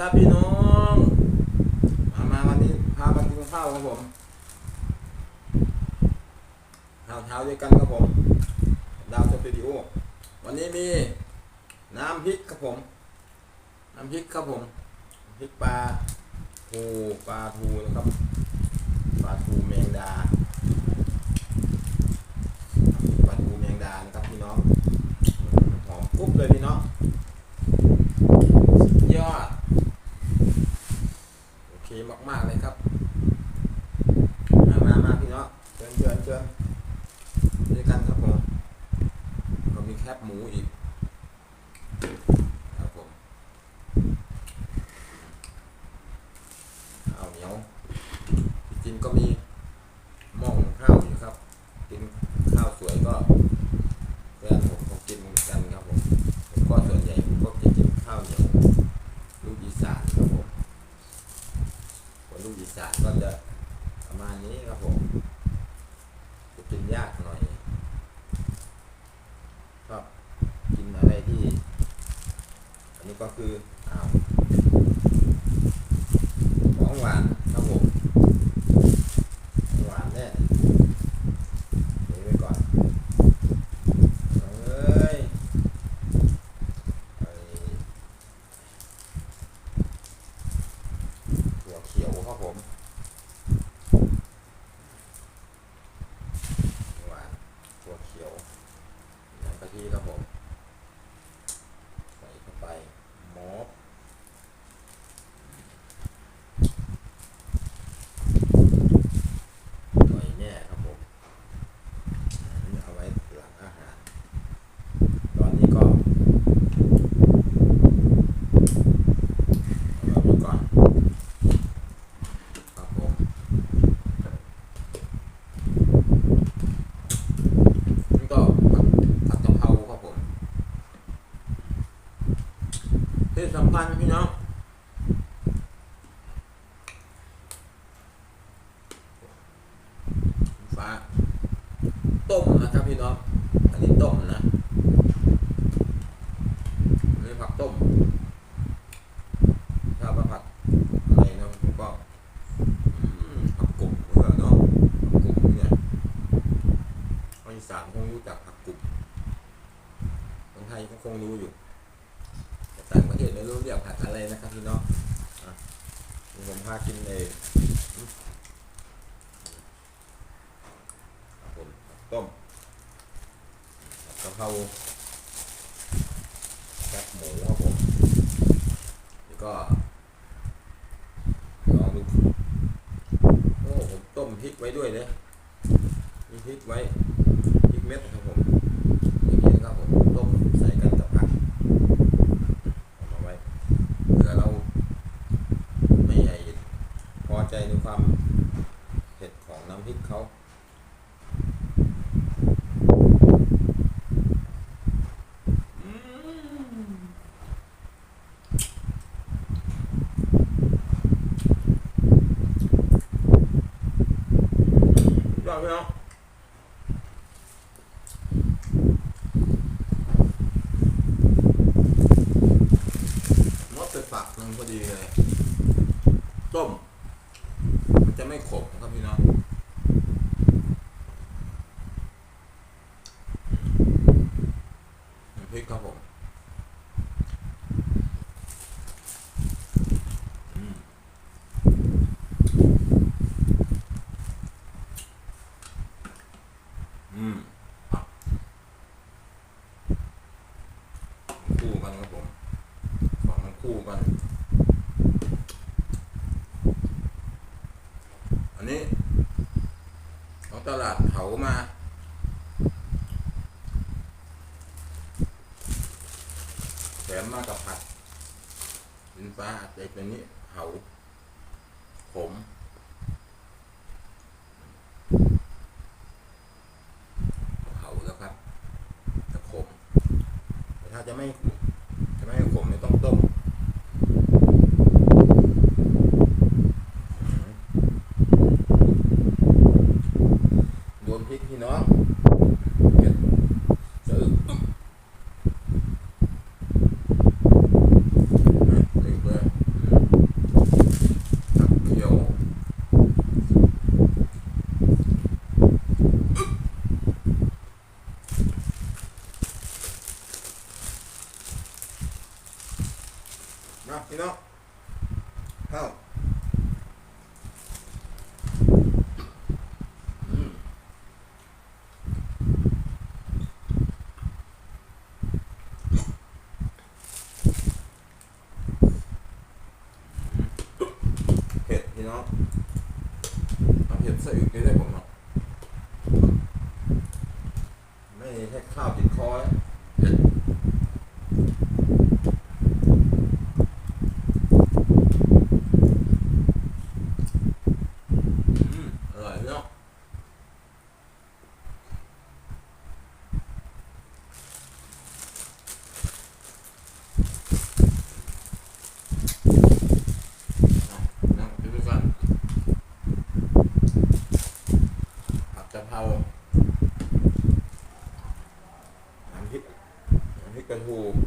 ครับพี่น้อง มามาวันนี้พามากินข้าวครับผมข้าวเช้าด้วยกันครับผม ดาวสตูดิโอ วันนี้มีน้ำพริกครับผม น้ำพริกครับผม พริกปลาทูปลาทูนะครับ ปลาทูแมงดา ปลาทูแมงดานะครับพี่น้อง หอมกรุบเลยพี่น้องสุดยอด โอเค มากๆเลยครับมามามาพี่น้องเชิญเชิญเชิญด้วยกันครับผมเรามีแคบหมูอีกครับผมข้าวเหนียวที่จริงก็มีหม้อหุงข้าวอยู่ครับ กินข้าวสวยก็แฟนผมก็กินเหมือนกันครับผมผมก็ส่วนใหญ่ผมก็จะกินข้าวเหนียวลูกอีสานครับผม ค นลูกอีสานก็จะประมาณนี้ครับผมจะกินยากหน่อยชอบกินอะไรที่ อันนี้ก็คืออ้าวของหวานครับผมของหวานแน่เดี๋ยวไว้ก่อนเอ้ยไอ้ถั่วเขียวครับผมหวานถั่วเขียวน้ำกะทิครับผม ใส่เข้าไปมอบหน่อยแน่ครับผมอันนี้เอาไว้หลังอาหาร ตอนนี้ก็เอาไว้ก่อนครับผมนี่ก็ผัดผัดกะเพราครับผม ที่ สำคัญพี่น้องฟ้าต้มนะครับพี่น้อง อันนี้ต้มนะนนี้ผักต้มถ้ามาผัดอะไรนะผมก็ผักกุ่มเพื่อเนาะผักกุ่มเนี่ยคนอีสานคงรู้จักผักกุ่มคนไทยก็คงรู้อยู่ แต่ต่างปเทศไม่รู้เรียกผัดอะไรนะครับพี่น้องผมพากินเองอืมครับผมต้มกะเพราแคบหมูครับผมแล้วก็ลองดูโอ้ผมต้มพริกไว้ด้วยเนี่ยมีพริกไว้พริกเม็ดครับผมอย่างนี้นะครับผมต้มใส่กันกับผัก เอามาไว้เผื่อเราไม่ใหญ่พอใจในความเผ็ดของน้ำพริกเขาอืมยอดพี่น้องมดไปฝักหนึง พอดีเลยต้ม มันจะไม่ขมครับพี่น้องพริกครับผมอืมอืมคู่กันครับผมสองมันคู่กันนี้ของตลาดเขามา แถมมากับผัดดินฟ้า อาจจะเป็นนี้เหาขมเหาแล้วครับจะขมแต่ถ้าจะไม่จะไม่ให้ขมไม่ต้องต้ม รวมพริกพี่น้องเผ็ดจืดอึ๊บนี่เลยอืม มาพี่น้องข้าวอืมเผ็ดพี่น้องเอาเผ็ดใส่อีกนิดได้ผมเนาะไม่ใช่ ข้าวติดคอนะเผ็ด อืมอร่อยพี่น้องเอานั่งกินด้วยกันผัดกะเพราน้ำพริก น้ำพริกกระทู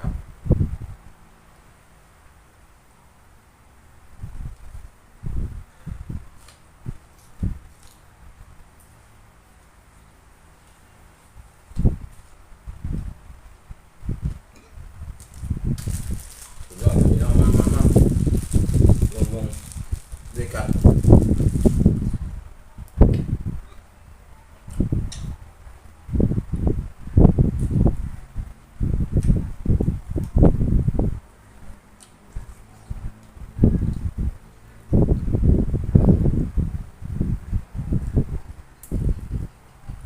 ครับสุดยอดเลยพี่น้องมามามาลงวงด้วยกัน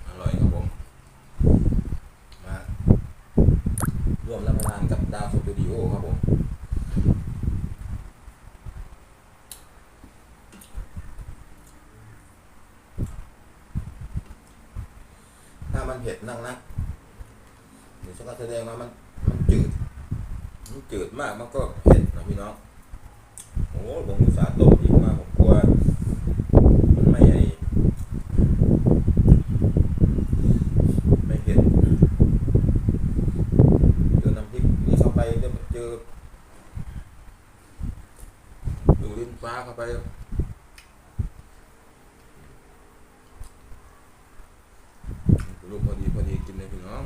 อร่อยครับผม มาร่วมรับประทานกับดาวสตูดิโอครับผม ถ้ามันเผ็ดนักนักเดี๋ยวฉันก็แสดงว่ามันมันจืด มันจืดมากมันก็เผ็ดนะพี่น้องโอ้ผมอุตส่าห์ต้มอีกมาผมกลัวมันไม่ไอไม่เผ็ดเจอน้ำพริกนี่เข้าไปเจอดูลิ้นฟ้าเข้าไป ลูกพอดีพอดีกินเลยพี่น้อง